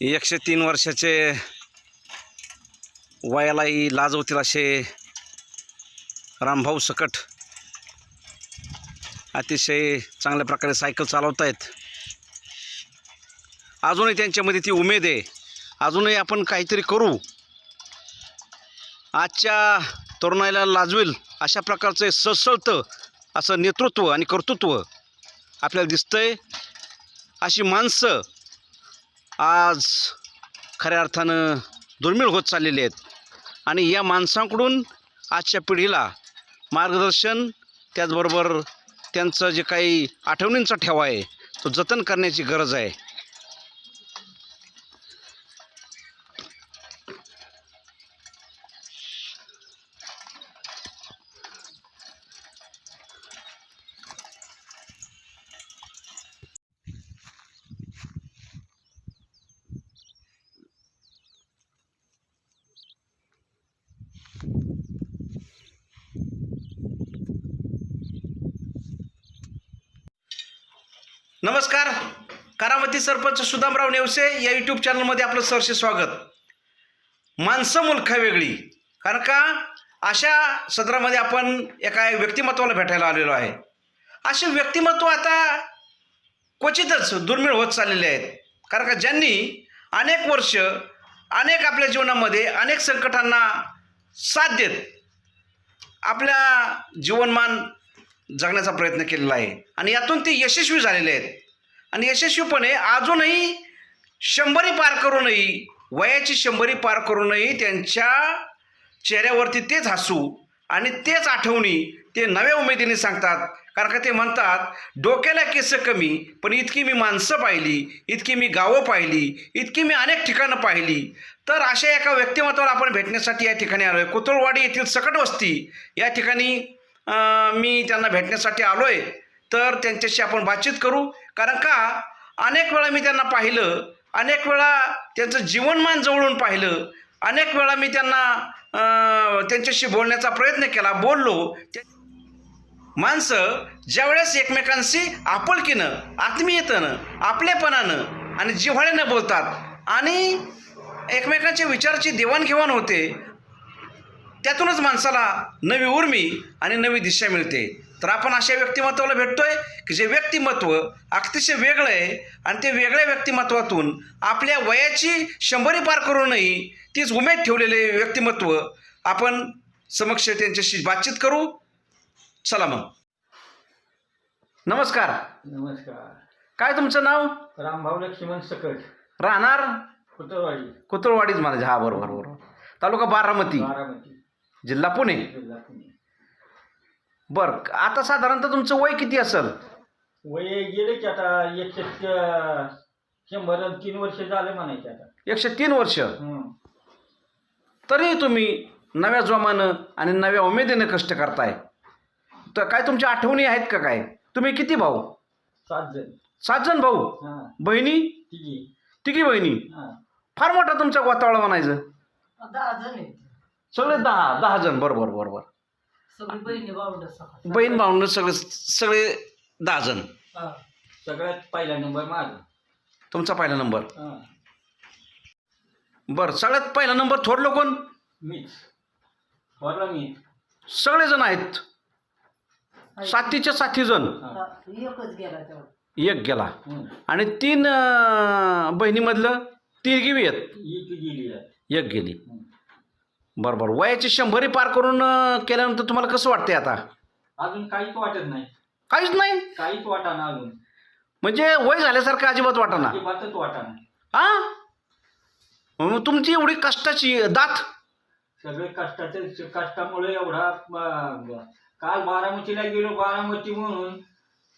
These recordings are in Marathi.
एकशे तीन वर्षाचे वयालाही लाजवतील असे रामभाऊ सकट अतिशय चांगल्या प्रकारे सायकल चालवत आहेत अजूनही त्यांच्यामध्ये ती उमेद आहे. अजूनही आपण काहीतरी करू. आजच्या तरुणाईला लाजवेल अशा प्रकारचं हे सळसळतं असं नेतृत्व आणि कर्तृत्व आपल्याला दिसतंय. अशी माणसं आज खऱ्या अर्थानं दुर्मिळ होत चाललेले आहेत. आणि या माणसांकडून आजच्या पिढीला मार्गदर्शन त्याचबरोबर त्यांचं जे काही आठवणींचा ठेवा आहे तो जतन करण्याची गरज आहे. नमस्कार. करामती सरपंच सुदामराव नेवसे या यूट्यूब चॅनलमध्ये आपलं सरसे स्वागत. माणसं मुलखा वेगळी. कारण का? अशा सदरामध्ये आपण एका व्यक्तिमत्वाला भेटायला आलेलो आहे. असे व्यक्तिमत्व आता क्वचितच दुर्मिळ होत चाललेले आहेत. कारण का? ज्यांनी अनेक वर्ष अनेक आपल्या जीवनामध्ये अनेक संकटांना साथ देत आपल्या जीवनमान जगण्याचा प्रयत्न केलेला आहे. आणि यातून ते यशस्वी झालेले आहेत. आणि यशस्वीपणे अजूनही शंभरी पार करूनही वयाची शंभरी पार करूनही त्यांच्या चेहऱ्यावरती तेच हसू आणि तेच आठवणी ते नव्या उमेदीने सांगतात. कारण का ते म्हणतात डोक्याला केसं कमी पण इतकी मी माणसं पाहिली इतकी मी गावं पाहिली इतकी मी अनेक ठिकाणं पाहिली. तर अशा एका व्यक्तिमत्वाला आपण भेटण्यासाठी या ठिकाणी आलो आहे कोतुळवाडी येथील सकट वस्ती या ठिकाणी मी त्यांना भेटण्यासाठी आलो आहे तर त्यांच्याशी आपण बातचीत करू. कारण का? अनेक वेळा मी त्यांना पाहिलं अनेक वेळा त्यांचं जीवनमान जवळून पाहिलं अनेक वेळा मी त्यांना त्यांच्याशी बोलण्याचा प्रयत्न केला बोललो. माणसं ज्यावेळेस एकमेकांशी आपुलकीनं आत्मीयतेनं आपलेपणानं आणि जिव्हाळ्यानं बोलतात आणि एकमेकांच्या विचाराची देवाणघेवाण होते त्यातूनच माणसाला नवी उर्मी आणि नवी दिशा मिळते. तर आपण अशा व्यक्तिमत्वाला भेटतोय की जे व्यक्तिमत्व अतिशय वेगळं आहे आणि ते वेगळ्या व्यक्तिमत्वातून आपल्या वयाची शंभरी पार करूनही तीच उमेद ठेवलेले व्यक्तिमत्व आपण समक्ष त्यांच्याशी बातचीत करू. चला मग. नमस्कार. नमस्कार. काय तुमचं नाव? रामभाऊ लक्ष्मण सकट. राहणार? कुतरवाडी कुतुळवाडीच म्हणायचे हा बरोबर बरोबर. तालुका बारामती. बारामती. जिल्हा पुणे. जिल्हा पुणे. बरं आता साधारणतः तुमचं वय किती असेल? वय गेले की आता एकशे शंभर आणि तीन वर्ष झाले म्हणायचे आता. एकशे तीन वर्ष. तरी तुम्ही नव्या जोमानं आणि नव्या उमेदीनं कष्ट करताय. तर काय तुमच्या आठवणी आहेत का काय? तुम्ही किती भाऊ? सात जण. सात जण भाऊ? हा. बहिणी? तिघी. तिघी बहिणी? हा. फार मोठा तुमचा गोतावळा म्हणायचं. दहा जण आहेत. सगळे दहा दहा जण. बरोबर बरोबर बहिणी भाऊंड सगळे. सगळे दहा जण हा. सगळ्यात पहिला नंबर माझा. तुमचा पहिला नंबर. हा. बरं सगळ्यात पहिला नंबर थोरलं कोण? मीच. वरला मी. सगळेजण आहेत. साथीचे साथी जण एक गेला. आणि तीन बहिणीमधलं तिघी बी आहेत. ही एक गेली. बरं बरं. वयाची शंभरी पार करून अं, केल्यानंतर तुम्हाला कसं वाटतंय आता? अजून काहीच वाटत नाही. काहीच नाही? काहीच वाटाना अजून. म्हणजे वय झाल्यासारखं अजिबात वाटना अजिबातच वाटाना हा? मग तुमची एवढी कष्टाची दात? सगळे कष्टाचे कष्टामुळे एवढा काल बारामतीला गेलो बारामती म्हणून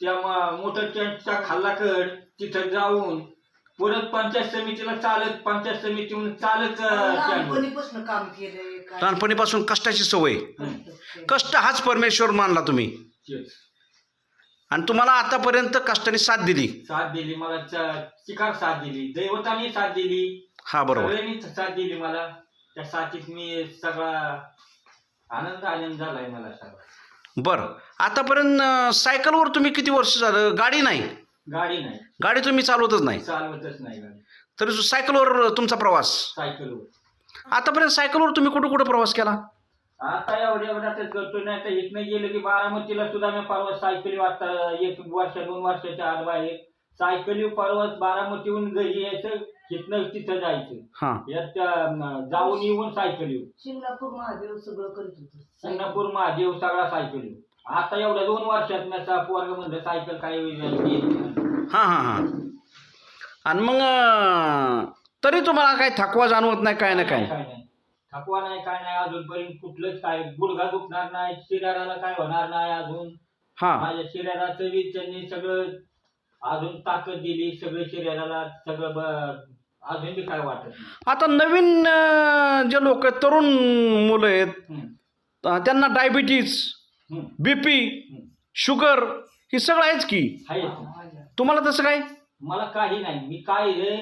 त्या म- मोटर कॅम्पचा खाल्ला कड तिथं जाऊन परत पंचायत समितीला चालत पंचायत समितीहून चालत अं. लहानपणीपासून काम केलंय काय लहानपणीपासून कष्टाची सवय. कष्ट. हाच परमेश्वर मानला तुम्ही. आणि तुम्हाला आतापर्यंत कष्टाने साथ दिली. साथ दिली मला च- चिकार साथ दिली दैवताने साथ दिली. हा बरोबर. सगळ्यांनी साथ दिली मला. त्या साथीत मी सगळा आनंद आनंद झालाय मला सगळा. बरं. आतापर्यंत अं, सायकलवर तुम्ही किती वर्ष झालं? गाडी नाही. गाडी नाही. गाडी तुम्ही चालवतच नाही. चालवतच नाही गाडी. तरी सायकलवर तुमचा प्रवास? सायकलवर. आतापर्यंत सायकलवर तुम्ही कुठं कुठं प्रवास केला? आता एवढ्या एवढ्याच करतो नाही तर इथनं गेलं की बारामतीला सुद्धा मी परवा सायकली वाटता एक वर्ष दोन वर्षाच्या आत बाहेर. सायकली परवा बारामतीहून घरी यायचं इथनं तिथं जायचं. हां. यात अं, जाऊन येऊन सायकली. शिंगणापूर महादेव सगळं करत होतो. सिंगापूर महादेव सगळा सायकली. आता एवढ्या दोन वर्षात मी असा पोरग म्हणलं सायकल काय येत नाही. हां हां हां आणि मग तरी तुम्हाला काही थकवा जाणवत नाही काय ना काय काय नाही थकवा नाही काय नाही अजूनपर्यंत कुठलंच काय गुडघा दुखणार नाही शरीराला काय होणार नाही अजून हां माझ्या शरीराचं बी त्यांनी सगळं अजून ताकद दिली सगळं शरीराला सगळं ब- अजून बी काय वाटत नाही आता नवीन अं, जे लोक आहेत तरुण मुलं आहेत हम्म. अं, त्यांना डायबिटीज हम्म. बी पी हम्म. शुगर हे सगळं आहेच की आहेच. माझ्या. तुम्हाला तसं काय? मला काही नाही. मी काय रे?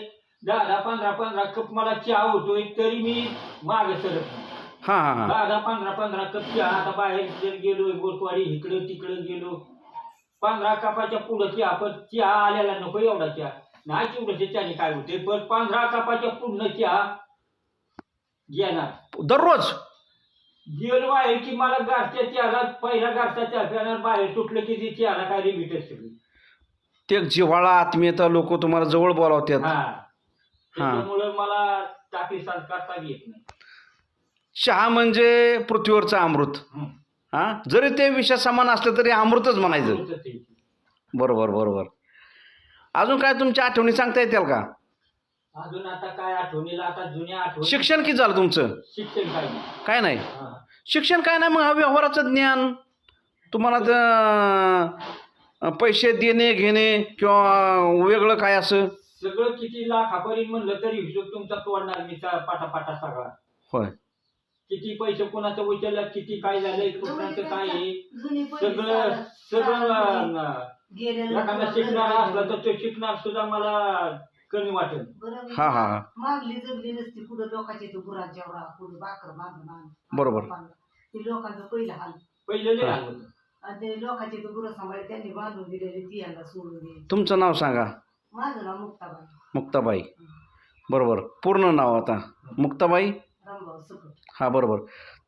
दहा पंधरा पंधरा कप मला चहा होतोय तरी मी माग सरत नाही. हां हां हां. दहा पंधरा पंधरा कप चहा. आता बाहेर जर गेलो गोटवाडी इकडं तिकडं गेलो. पंधरा कपाच्या पुढं चहा पण चहा आलेला नको एवढा चहा. नाही तेवढं चहाने काय होते पण पंधरा कपाच्या पुढनं चहा घेणार. दररोज? गेलो बाहेर की मला घरच्या चहाला पहिला घरचा चहा प्याणार बाहेर सुटलं की ती चहाला काय रिमिटच सगळी ते जिव्हाळा आत्मीयता लोक तुम्हाला जवळ बोलावतात हा. मला करता येत नाही. चहा म्हणजे पृथ्वीवरचं अमृत. हां? जरी ते विषय समान असलं तरी अमृतच म्हणायचं. बरोबर बरोबर. अजून काय तुमच्या आठवणी सांगता येतील का? अजून आता काय आठवणीला? आता जुन्या आठवणी शिक्षण किती झालं तुमचं? शिक्षण काय नाही. काय नाही? हा. शिक्षण काय नाही मग हा व्यवहाराचं ज्ञान. तुम्हाला पैसे देणे घेणे किंवा वेगळं काय असं? सगळं किती लाखापर्यंत म्हणलं तरी हिशोब तुमचा तोडणार मी चा- पाटापाटा सगळा. होय. किती पैसे कोणाचं उचललं किती काय झालंय कुणाचं काय आहे? जुनी पहिली सगळं चालत- सगळं चालत अं, गेलेलं एखादा शिकणार असला तर तो शिकणार सुद्धा मला कमी वाटेल. बरोबर. हा हा हा. मागली जगली नसती. बाकर बांधून आण बरोबर. ते लोकांचं पहिलं हाल. पहिले लय. हाल होतं. आणि ते लोकांच्या इथं गुरं सांभाळले त्यांनी बांधून दिलेले ती यांना सोडून दिली. तुमचं नाव सांगा. माझं नाव मुक्ताबाई. मुक्ताबाई. बरोबर. पूर्ण नाव आता. मुक्ताबाई? रामभाऊ सकट. हां बरोबर.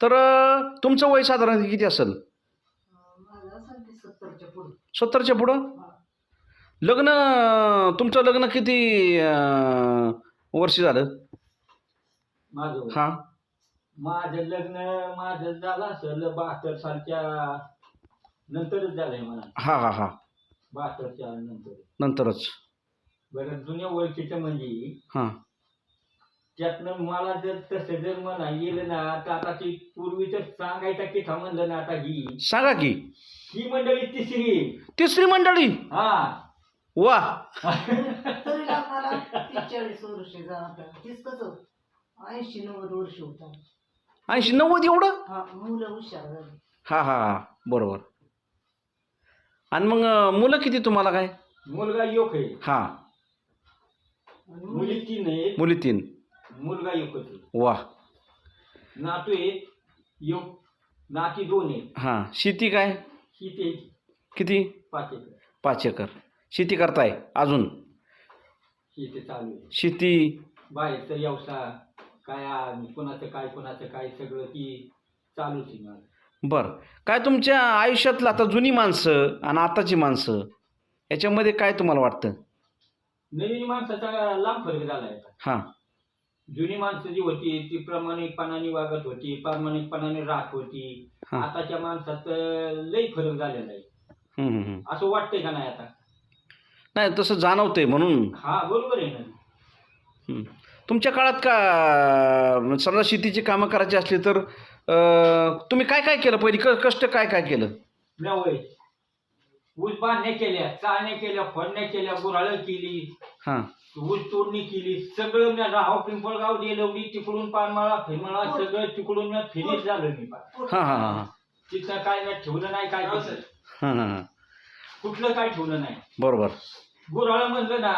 तर अं, तुमचं वय साधारण किती असेल? माझं असं ते सत्तरच्या पुढे. सत्तरच्या पुढं? लग्न तुमचं लग्न किती अं, वर्ष झालं? माझं वय. हां. माझं लग्न माझं झालं असेल बहात्तर सालच्या नंतरच झालंय मला हां हां हां. बहात्तरच्या नंतर. नंतरच. बरं जुन्या ओळखीचं म्हणजे हां. त्यातनं मला जर तसं जर म्हणा गेलं ना तर आता ती पूर्वी तर सांगायचा किथा म्हणलं ना आता ही. सांगा की. ही मंडळी तिसरी तिसरी मंडळी? हा. वा. तरी तीस चाळीस वर्ष तीस कसं? ऐंशी नव्वद वर्ष होता. ऐंशी नव्वद एवढं? हा मुलं हुशार झाली. हां हां हां. बरोबर. आणि मग अं, मुलं किती तुम्हाला काय? मुलगा योग आहे. हां. मुली तीन आहे. मुली तीन. मुलगा आहे वा. नातू आहे योग नाती दोन आहे. हां. शेती काय? ही ते किती? पाच एकर. पाच एकर. शेती करताय अजून? ही ते चालू आहे. शेती? बाहेरचा व्यवसाय काय आ- कोणाचं काय कोणाचं काय सगळं ती चालूच आहे माझं. बरं काय तुमच्या आयुष्यातलं आता जुनी माणसं आणि आताची माणसं याच्यामध्ये काय तुम्हाला वाटतं नवीन माणसाचा लांब फरक झाला आहे. हां जुनी माणसं जी होती ती प्रामाणिकपणाने वागत होती प्रामाणिकपणाने राहत होती हां. आताच्या माणसात अं, लई फरक झालेला आहे हम्म, हम्म, हम्म. असं वाटतंय का नाही आता नाही तसं जाणवतंय म्हणून हा बरोबर आहे ना हम्म. तुमच्या काळात का समजा शेतीची कामं करायची असली तर तुम्ही काय काय केलं? पहिली क कष्ट काय काय केलं? नवय ऊस बांधण्या केल्या चाळण्या केल्या फोडण्या केल्या गुराळं केली. हां. ऊस तोडणी केली. सगळं मी राहाव पिंपळगाव देलवडी तिकडून पानमाळा फिरमाळा सगळं तिकडून मी फिनिश झालं मी. हां हां हां तिथं काय मी ठेवलं नाही काय केलं. हां हां हां. कुठलं काय ठेवलं नाही. बरोबर. गुराळ म्हणलं ना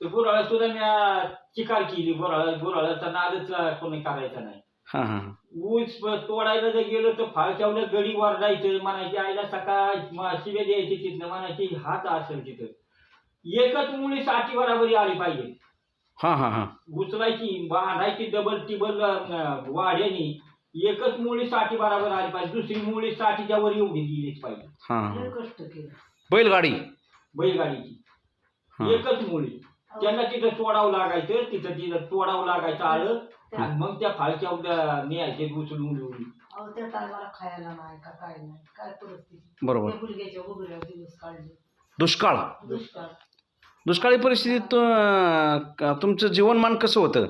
तर गुराळ सुद्धा मी चिकार केली. गुराळ गुराळाचा नादच कोणी करायचा नाही. हां हां ऊस तोडायला जर गेलो तर फाळच्यावलं गडी वरडायचं म्हणायची आईला सकाळ म- शिव्या द्यायची तिथनं म्हणायची हात असेल तिथं. एकच मुली साठी बराबरी आली पाहिजे. हां हां हां. उचलायची बांधायची डबल टिबल अं, वाड्यानी एकच मुळी साठी बराबर आली पाहिजे. दुसरी मुळी साठीच्या वर एवढी गेलीच पाहिजे. हां लय हां कष्ट केलं. बैलगाडी. बैलगाडीची. हां. एकच मुळी. त्यांना तिथं तोडावं लागायचं तिथं तिथं तोडावं लागायचं आलं आणि मग त्या फाळच्या उद्या न्यायचे उचलून उचलून अहो त्या टायमाला खायला नाही का काय नाही. काय परिस्थिती? बरोबर. त्या मुलग्याच्या उघड्या दिवस काढले दुष्काळ? दुष्काळ. दुष्काळी परिस्थितीत अं, क- तुमचं जीवनमान कसं होतं?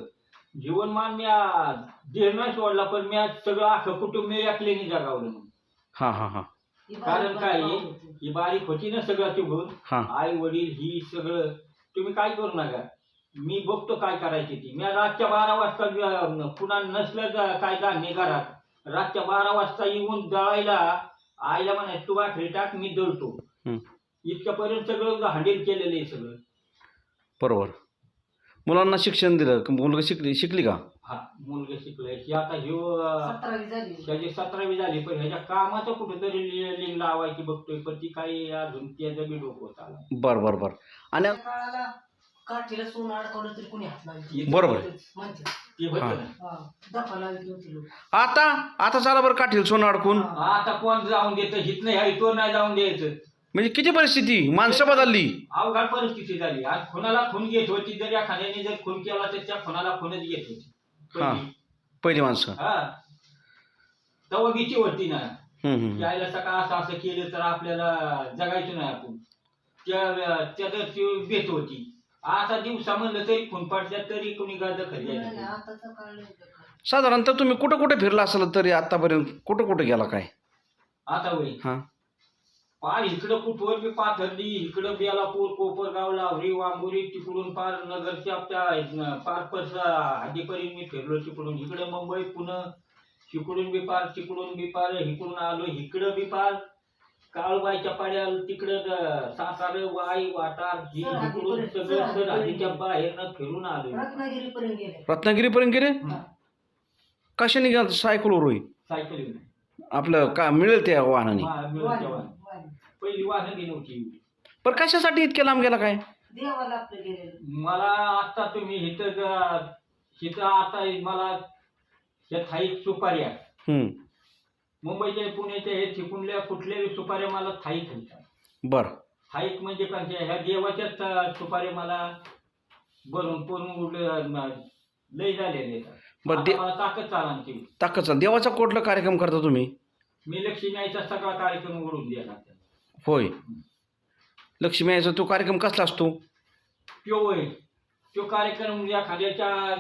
जीवनमान मी आज देह नाही सोडला पण मी आज सगळं अख्खं कुटुंब मी एकल्याने जगावलं हां हां हां. ही कारण बारीक काय बारीक होती. ही बारीक होती ना सगळं तिघून हां. आई वडील ही सगळं. तुम्ही काय करू नका. मी बघतो काय करायची ती. मी रातच्या बारा वाजता पुन्हा नसलं काय धान्य घरात रातच्या बारा वाजता येऊन दळायला आईला म्हणाय तू भाकरी टाक मी दळतो. हं. इतक्यापर्यंत सगळं हँडल केलेलं आहे सगळं. बरोबर. मुलांना शिक्षण दिलं. क- मुलगा शिकली शिकली का? हा मुलगा शिकलाय की आता सतरावी झाली. त्याची सतरावी झाली पण ह्याच्या कामाचं कुठेतरी लिंक लावायची बघतोय पण ती काही अजून त्याचं बी डोकं होत आला बरं बरं बरं. आणि काठीला सोनं अडकवलं तरी कोणी हात लावली बरोबर. म्हणते ते होतं. ना. हा. दफा लावली होती लोक. आता आता चला बरं काठील सोनं अडकून. आता कोण जाऊन देतं? हित नाही ह्या तो नाही जाऊन द्यायचं. म्हणजे किती परिस्थिती? माणसं बदलली. अवघड परिस्थिती झाली. आज खुनाला खून घेत होती जर एखाद्याने जर खून केला तर त्या खुनाला खूनच घेत होती. हा. पहिली. पहिली माणसं. हा. तेव्हा भीती होती ना. हम्म, हम्म. यायला सकाळ असं असं केलं तर आपल्याला जगायचं नाही आपण. त्या त्याचं ती भीत होती. आता दिवसा म्हणलं तरी खून पडतात तरी कोणी गाज खरी नाही, नाही, आताचा काळ नाही तो काळ. साधारणतः तुम्ही कुठं कुठे फिरला असाल तरी आतापर्यंत कुठं कुठं गेला काय? आता होय. हां. पार इकडं कुठवर बी पाथर्डी इकडं बेलापूर कोपरगाव लावरी वांबोरी तिकडून पार नगरच्या त्या न- पार परस हद्दीपर्यंत मी फिरलो तिकडून. इकडं मुंबई पुणे तिकडून बी पार तिकडून बी पार इकडून आलो इकडं बी पार. काळबाईच्या पाड्या तिकडं सातारा वाई वाटार ही सर, हद्दीपर्यंत- सगळं सर, हद्दीच्या बाहेरनं फिरून आलो रत्नागिरीपर्यंत गेले. रत्नागिरीपर्यंत गेले? हा. कशाने गेला सायकलवर होई सायकल आपलं का मिळेल त्या वाहनाने. पहिली वाहनं बी नव्हती बरं कशासाठी इतक्या लांब गेला काय? देवाला आपलं गेलेलं. मला आता तुम्ही इथं इथं आता मला ह्या थाईक सुपाऱ्या हम्म. मुंबईच्या पुण्याच्या हे चिकुणल्या कुठल्या सुपाऱ्या मला थाईक म्हणतात बरं. थाईक म्हणजे काय? ह्या देवाच्याच अं, सुपाऱ्या मला भरून पूर्ण लय झालेले बरं दे मला ताकद चालांची ताकद चाल. देवाचा कुठला कार्यक्रम करता तुम्ही? मी लक्ष्मीचा सगळा कार्यक्रम ओढून दिला त्याला. होय. लक्ष्मी यायचा तो कार्यक्रम कसला असतो? त्यो होय. तो कार्यक्रम एखाद्याच्या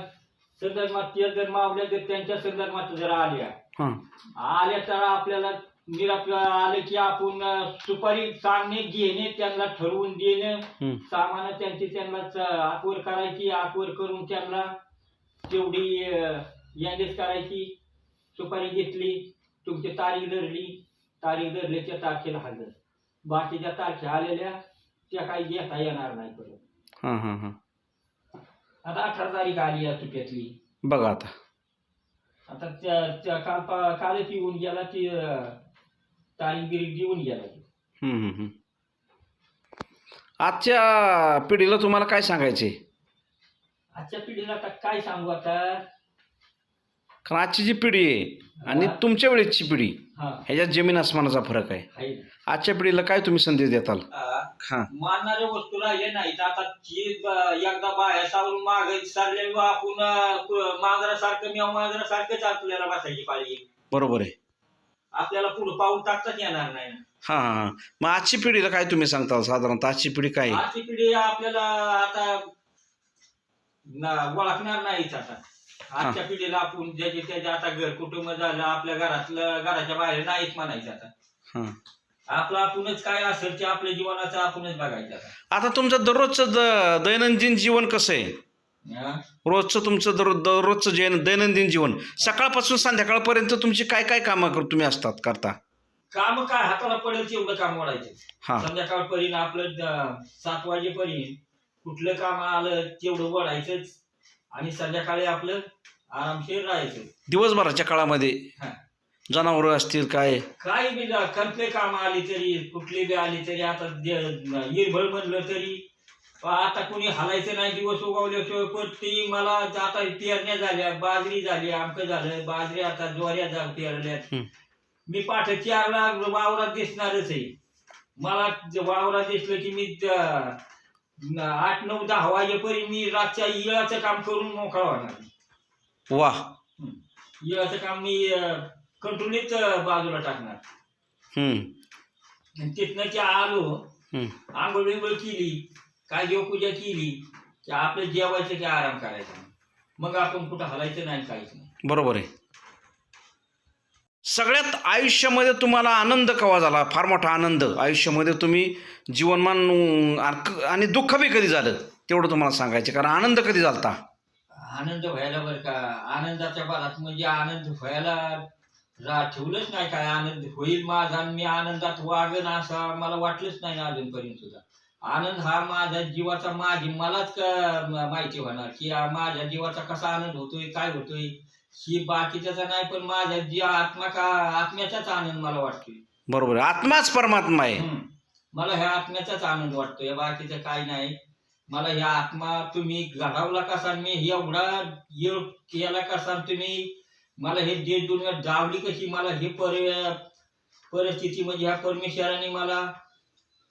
संदर्भात त्या जर मावल्या जर त्यांच्या संदर्भात जर आल्या आल्या तर आपल्याला निराप आलं की आपण सुपारी सांगणे घेणे त्यांना ठरवून देणं. सामान त्यांची त्यांना आकवर करायची आकवर करून त्यांना तेवढी यादीच करायची. सुपारी घेतली तुमची तारीख धरली. तारीख धरल्याच्या तारखेला हजर. बाकीच्या तारखे आलेल्या त्या काही घेता येणार नाही परत. आता अठरा तारीख आली या सुट्यातली बघा आता. आता त्या त्या काल पा- कालच येऊन गेला अं, तारीख बिरीख देऊन गेला ती. हम्म, हम्म, हम्म. आजच्या पिढीला तुम्हाला काय सांगायचे आजच्या पिढीला आता काय सांगू आता आजची जी पिढी आहे आणि तुमच्या वेळेसची पिढी हा. ह्याच्यात जमीन आसमानाचा फरक आहे. आजच्या पिढीला काय तुम्ही संदेश देताल? हां. मानणाऱ्या वस्तू राहिल्या नाहीत आता एकदा बाहेर सावरून माग सरले आपण मांजरासारखं मी मांजरासारखंच आपल्याला बसायची पाळी. बरोबर आहे. आपल्याला पुढे पाऊल टाकताच येणार नाही हां हां हां. मग आजची पिढीला काय तुम्ही सांगताल साधारणतः? आजची पिढी काय? आजची पिढी आपल्याला आता ओळखणार नाहीच आता. आजच्या पिढीला आपण ज्याचे त्याचे आता घर कुटुंब झालं आपल्या घरातलं घराच्या बाहेर नाहीच म्हणायचं आता. हां. आपलं आपणच काय असेल ते आपल्या जीवनाचं आपणच बघायचं आता. आता तुमचं दररोजचं द दैनंदिन जीवन कसं आहे? हा? रोजचं तुमचं दर दररोजचं जैन दैनंदिन जीवन. सकाळपासून संध्याकाळपर्यंत तुमची काय काय कामं कर तुम्ही असतात करता? काम काय? हाताला पडेल तेवढं काम वाढायचं हां. संध्याकाळपर्यंत आपलं अं, सात वाजेपर्यंत कुठलं काम आलं तेवढं वळायचंच आणि संध्याकाळी आपलं आरामशीर राहायचं दिवसभराच्या काळामध्ये हा. जनावरं असतील काय काही बी जा- कसले काम आली तरी कुठली बी आली तरी आता निर्भळ म्हणलं तरी आता कुणी हलायचं नाही दिवस उगवल्याशिवाय पण ती मला आता पेरण्या झाल्या बाजरी झाली आमकं झालं बाजरी आता ज्वाऱ्या जा पेरल्यात. मी पाठ चारला वावरात दिसणारच आहे मला ज- वावरात दिसलं की मी त- न- आठ नऊ दहा वाजेपर्यंत मी रातच्या इळाचं काम करून मोकळा होणार वा. इळाचं काम मी कंट्रोलीच बाजूला टाकणार. हम्म, आणि तिथनं ते आलो हम्म. आंघोळ बिंघोळ केली काय देवपूजा केली की आपलं जेवायचं की आराम करायचा. मग आपण कुठं हलायचं नाही काहीच नाही. बरोबर आहे. सगळ्यात आयुष्यामध्ये तुम्हाला आनंद कवा झाला? फार मोठा आनंद. आयुष्यामध्ये तुम्ही जीवनमान आणि- दुःख बी कधी झालं? तेवढं तुम्हाला सांगायचं. कारण आनंद कधी झालता? आनंद व्हायला बरं का. आनंदाच्या भरात म्हणजे आनंद व्हायला रा ठेवलंच नाही काय आनंद. होईल माझा आणि मी आनंदात वागन असं मला वाटलंच नाही अजूनपर्यंत सुद्धा. आनंद हा माझ्या जीवाचा माझी मलाच माहिती होणार की माझ्या जीवाचा कसा आनंद होतोय काय होतोय? ही बाकीच्याचा नाही पण माझ्या जी आत्मा का आत्म्याचाच आनंद मला वाटतोय. बरोबर आत्माच परमात्मा आहे. हम्म. मला ह्या आत्म्याचाच आनंद वाटतोय. बाकीचं काही नाही. मला ह्या आत्मा तुम्ही घडवला कसा मी एवढा योग केला कसा तुम्ही? मला हे देश दुनिया डावली कशी? मला हे पर परिस्थिती म्हणजे ह्या परमेश्वराने मला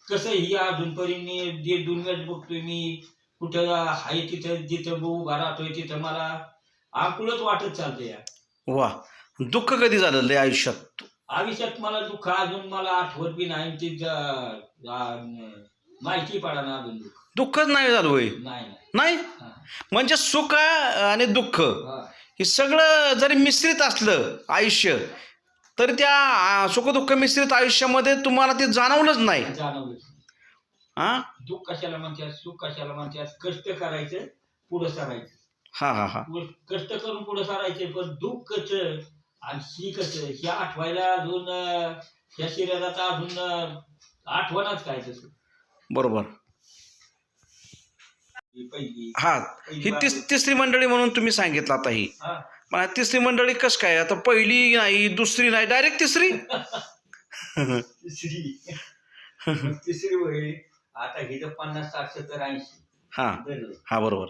कसं ही अजूनपर्यंत मी देश दुनियात बघतोय मी. कुठं आहे तिथं जिथं उभा राहतोय तिथं मला आकुळच वाटत चालते या वा दुःख कधी झालं लय आयुष्यात? आयुष्यात मला दुःख अजून मला आठवत बी नाही ती ज- माहिती पडा ना अजून दुःख. दुःखच नाही झालं होय? नाही नाही. नाही? हा. म्हणजे सुख आणि दुःख हा. हे सगळं जरी मिश्रित असलं आयुष्य तरी त्या आ, सुखदुःख मिश्रित आयुष्यामध्ये तुम्हाला ते जाणवलंच नाही. जाणवलं हा? दुःख कशाला म्हणतात? सुख कशाला म्हणतात? कष्ट करायचं पुढं सरायचं हा हा हा. पुढं- कष्ट करून पुढे सरायचे पण दुःख कसं आणि ही कसं हे आठवायला अजून या शरीराचा अजून आठवणच काय तसं? बरोबर. ही पहिली. हा ही तिस तिसरी मंडळी म्हणून तुम्ही सांगितलं आता ही. हा. पण आता तिसरी मंडळी कस काय? आता पहिली नाही दुसरी नाही डायरेक्ट तिसरी? तिसरी. मग तिसरी होईल आता ही तर पन्नास सातशे तर ऐंशी. हा. हा बरोबर.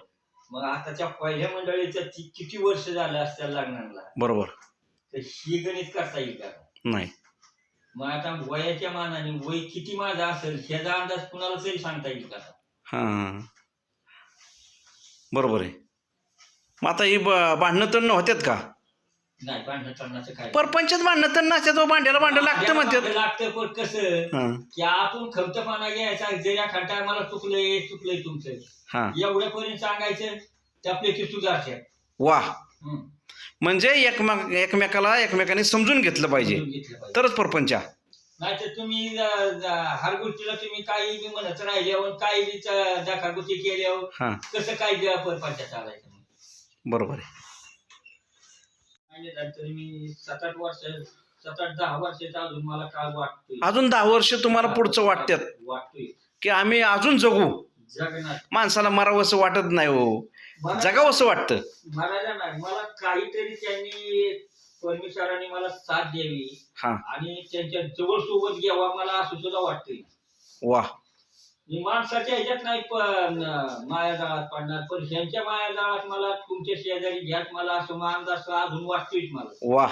मग आताच्या पहिल्या मंडळीच्या ति- किती वर्ष झालं असत्या लग्नाला? बरोबर. तर ही गणित करता येईल का? नाही. मग आता वयाच्या मानाने वय किती माझा असेल ह्याचा अंदाज कुणाला तरी सांगता येईल का? हा. बरोबर आहे. मग आता ही भांडणं तण होत्यात का? नाही भांडण काय? तण नसतात तो भांड्याला भांडं लागतं म्हणतात. लागतं पण कसं? हा. की आपण खमतपणा घ्यायचा जरी खंटा मला चुकलंय चुकलंय तुमचं. हा. एवढ्यापर्यंत सांगायचं त्यापैकी सुधारच्या. वा. हम्म. म्हणजे एकमेक एकमेकाला एकमेकाने समजून घेतलं पाहिजे. समजून घेतलं पाहिजे. तरच परपंचा. नाही तर तुम्ही ज- ज- हर गोष्टीला तुम्ही काही बी म्हणत राहिल्यावर काही बी च- दाखागोटी केल्यावर हा. कसं काय द्या परपंचा चालायचं? बरोबर आहे. तरी मी सात आठ वर्ष सात आठ दहा वर्षाचा अजून मला काळ वाटतोय. अजून दहा वर्ष तुम्हाला पुढचं वाटतात वाटतोय. की आम्ही अजून जगू? जगण्यात माणसाला मरावंसं वाटत नाही हो. मला- जगावंसं वाटतं. मरायला नाही मला काहीतरी त्यांनी परमेश्वराने मला साथ द्यावी हा. आणि त्यांच्या जवळ सोबत घ्यावा मला असं सुद्धा वाटतंय. वा. मी माणसाच्या ह्याच्यात नाही पण माया जाळात पडणार. पण ह्यांच्या माया जाळात मला तुमच्या शेजारी घ्यात मला असं मान असं अजून वाटतोय मला. वा.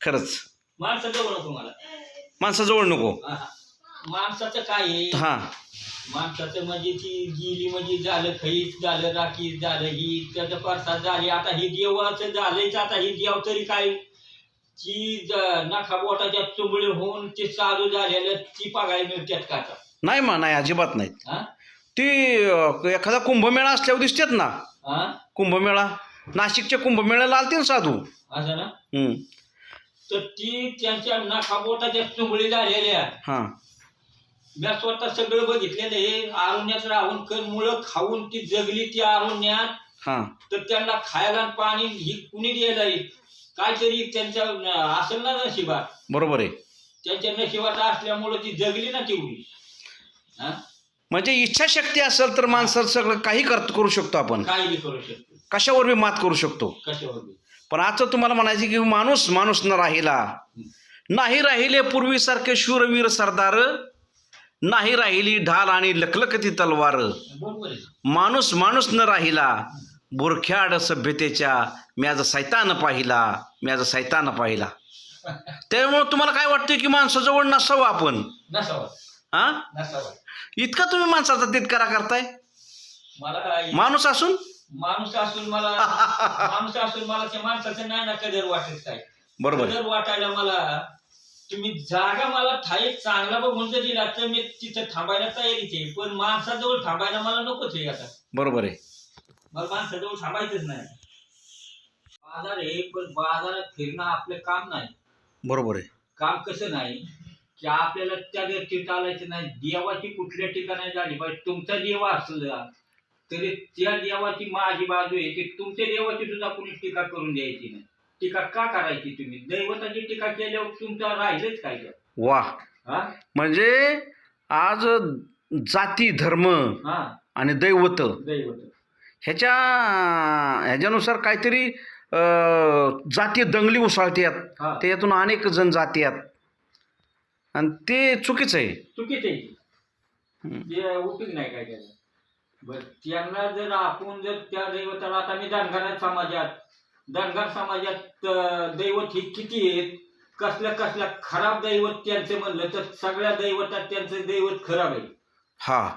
खरंच. माणसाजवळ नको मला. माणसाजवळ नको. हा. माणसाचं काय आहे? हा. माणसाचं म्हणजे ती गेली म्हणजे झालं खईच झालं राखीच झालं ही त्याचं परसाद झाली. आता ही देवाचं झालंच आता ही देव तरी काय ती ज- नखा बोटाच्या चुंबळे होऊन ते चालू झालेलं ती बघायला मिळतात का आता? नाही मा नाही अजिबात नाही हा? ती अं, एखादा कुंभमेळा असल्यावर दिसतेत ना. हा? कुंभमेळा नाशिकच्या कुंभमेळ्याला आलते ना साधू. असं ना? हम्म. तर ती त्यांच्या नखाबोटाच्या चुंबळी झालेल्या. हा. मी स्वतः सगळं बघितलेलं हे अरण्यात राहून कर मुळं खाऊन ती जगली ती अरण्यात हा. तर त्यांना खायला आणि पाणी ही कुणी दिलंय? काहीतरी त्यांच्या असेल ना नशिबात. बरोबर आहे. त्यांच्या नशिबात असल्यामुळे ती जगली ना तेवढी. हा? म्हणजे इच्छाशक्ती असेल तर माणसाचं सगळं काही कर करू शकतो आपण. काही करू शकतो. कशावर बी मात करू शकतो. कशावर बी. पण आजचं तुम्हाला म्हणायचे की माणूस माणूस न राहिला. नाही राहिले पूर्वीसारखे शूरवीर सरदार. नाही राहिली ढाल आणि लखलखती तलवार. बरोबर आहे. माणूस माणूस न राहिला. बुरख्याड सभ्यतेच्या म्याज सैतान पाहिला म्याज सैतान पाहिला. त्यामुळं तुम्हाला काय वाटतं की माणसाजवळ नसावं आपण? नसावा. हा? नसावा. इतका तुम्ही माणसाचा तितकारा करताय? मला माणूस असून? माणूस असून मला माणूस असून मला त्या माणसाचं कदर वाटत काय बरोबर. कदर वाटायला मला तुम्ही जागा मला ठाई चांगला बघून जर दिला तर मी तिथं थांबायला तयारीच आहे. पण माणसाजवळ थांबायला मला नकोच आहे आता. बरोबर आहे. मला माणसाजवळ थांबायचंच नाही. बाजार आहे पण बाजारात फिरणं आपलं काम नाही. बरोबर आहे. काम कसं नाही? की आपल्याला त्या व्यक्ती चालायचं नाही. देवाची कुठल्या ठिकाणी झाली पाहिजे? तुमचा देव असला तरी त्या देवाची माझी बाजू आहे की तुमच्या देवाची सुद्धा कुणी टीका करून द्यायची नाही. टीका का करायची तुम्ही? दैवताची टीका केल्यावर तुमचं राहिलंच काय तर? वा. हा? म्हणजे आज जाती धर्म हा. आणि दैवत दैवत. ह्याच्या ह्याच्यानुसार काहीतरी जाती दंगली उसळतात त्याच्यातून अनेक जण जाती आहेत आणि ते चुकीचं आहे. चुकीचं आहे. उपयोग नाही काय त्याला बर त्यांना जर आपण जर त्या दैवताला आता मी धनगर समाजात धनगर समाजात दैवत ही किती आहेत कसल्या कसल्या खराब दैवत त्यांचं म्हणलं तर सगळ्या दैवतात त्यांचं दैवत खराब आहे. हा.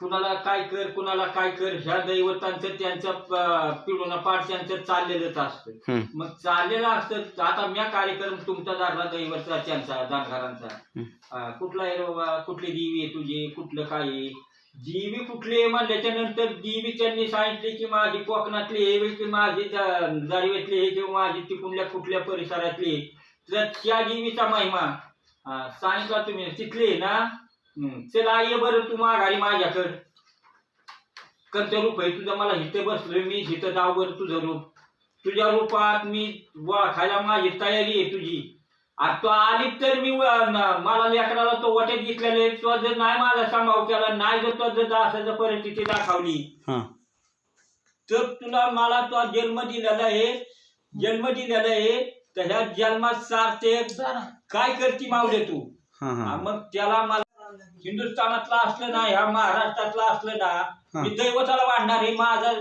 कुणाला काय कर कुणाला काय कर ह्या दैवतांचं त्यांचं अं, पिढून पाठ त्यांचं चाललेलंच असतं हम्म. मग चाललेलं असतं आता म्या कार्यक्रम तुमचा धरला दैवतचा त्यांचा हं. अं, कुठला आहे रे बाबा कुठली देवी आहे तुझी कुठलं काय आहे देवी कुठली आहे म्हणल्याच्या नंतर देवी त्यांनी सांगितले की माझी कोकणातली आहे की माझी दारिवेतली आहे किंवा माझी तिकुणल्या कुठल्या परिसरातली आहे. तर त्या देवीचा महिमा अं, सांगितला तुम्ही तिथली आहे ना हं. चला ये बरं तू माघारी माझ्याकडं. कंच रूप आहे तुझं मला हिथं बसलोय मी हिथं जाऊ बरं तुझं रूप. तुझ्या रूपात मी खायला माझी तयारी आहे तुझी. आता तो आली तर मी मला लेकराला तो वाटेत घेतलेले तो जर नाही माझा सांभाव केला नाही जर तो जर असं जर परिस्थिती दाखवली हा. तर तुला मला तो जन्म दिलेला आहे. जन्म दिलेला आहे. तर ह्या जन्मात सारते काय करती मावले तू? मग त्याला मला हिंदुस्थानातला असलं ना ह्या महाराष्ट्रातला असलं ना हा. मी दैवताला वाढणार आहे. माझा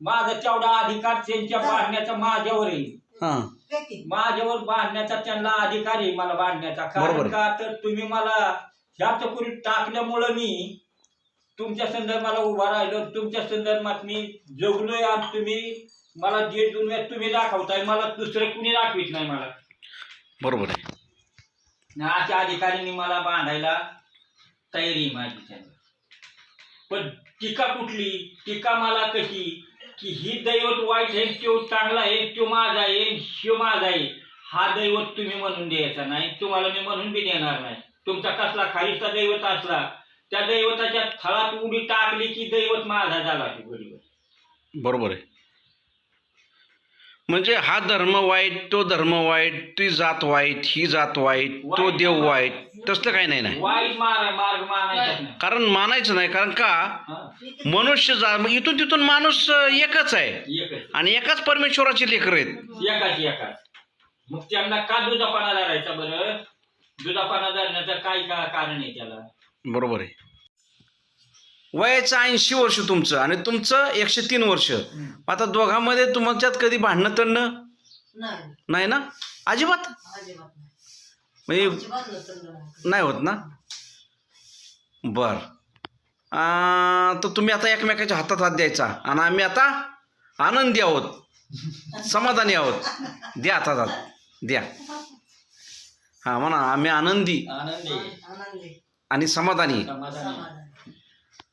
माझा तेवढा अधिकार त्यांच्या बांधण्याचा माझ्यावर आहे. हा. पॅकिंग माझ्यावर बांधण्याचा त्यांना अधिकार आहे मला बांधण्याचा कारण. का तर तुम्ही मला ह्या चकुरीत टाकल्यामुळं मी तुमच्या संदर्भाला उभा राहिलो. तुमच्या संदर्भात मी जगलोय आज तुम्ही मला जे दुनियात तुम्ही दाखवताय मला दुसरं कुणी दाखवित नाही मला. बरोबर आहे. ना अशा अधिकाऱ्यांनी मला बांधायला तयारी माझी त्यांना पण टीका कुठली? टीका मला कशी? की ही दैवत वाईट आहे तो चांगला आहे तो माझा आहे शिव माझा आहे. हा दैवत तुम्ही म्हणून द्यायचा नाही तुम्हाला मी म्हणून बी देणार नाही. तुमचा कसला खालीचा दैवत असला त्या दैवताच्या थळात उडी टाकली की दैवत माझा झाला बरोबर आहे. म्हणजे हा धर्म वाईट तो धर्म वाईट ती जात वाईट ही जात वाईट तो देव वाईट तसलं काही नाही नाही. कारण मानायचं नाही कारण का? मनुष्य जा इथून तिथून माणूस एकच आहे. आणि एकाच परमेश्वराची लेकर आहेत. एकाच एकाच. मग त्यांना का दुधापाना धरायचा बरं? दुधापाना धरण्याचं काय का कारण आहे त्याला? बरोबर आहे. वयाचं ऐंशी वर्ष तुमचं आणि तुमचं एकशे तीन वर्ष. आता दोघांमध्ये तुमच्यात कधी भांडणं तणणं नाही. नाही ना? अजिबात? अजिबात नाही. म्हणजे नाही. होत ना? बर. आ, तर तुम्ही आता एकमेकाच्या हातात हात द्यायचा आणि आम्ही आता आनंदी आहोत. समाधानी आहोत. द्या हातात हात. द्या. हा म्हणा आम्ही आनंदी आनंदी. आनंदी. आणि समाधान.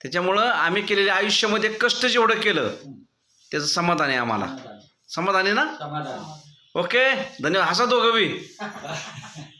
त्याच्यामुळं आम्ही केलेल्या आयुष्यामध्ये कष्ट जेवढं केलं त्याचं समाधान आहे आम्हाला. समाधानी समाधानी ना? ओके? धन्यवाद. हसा दोघं बी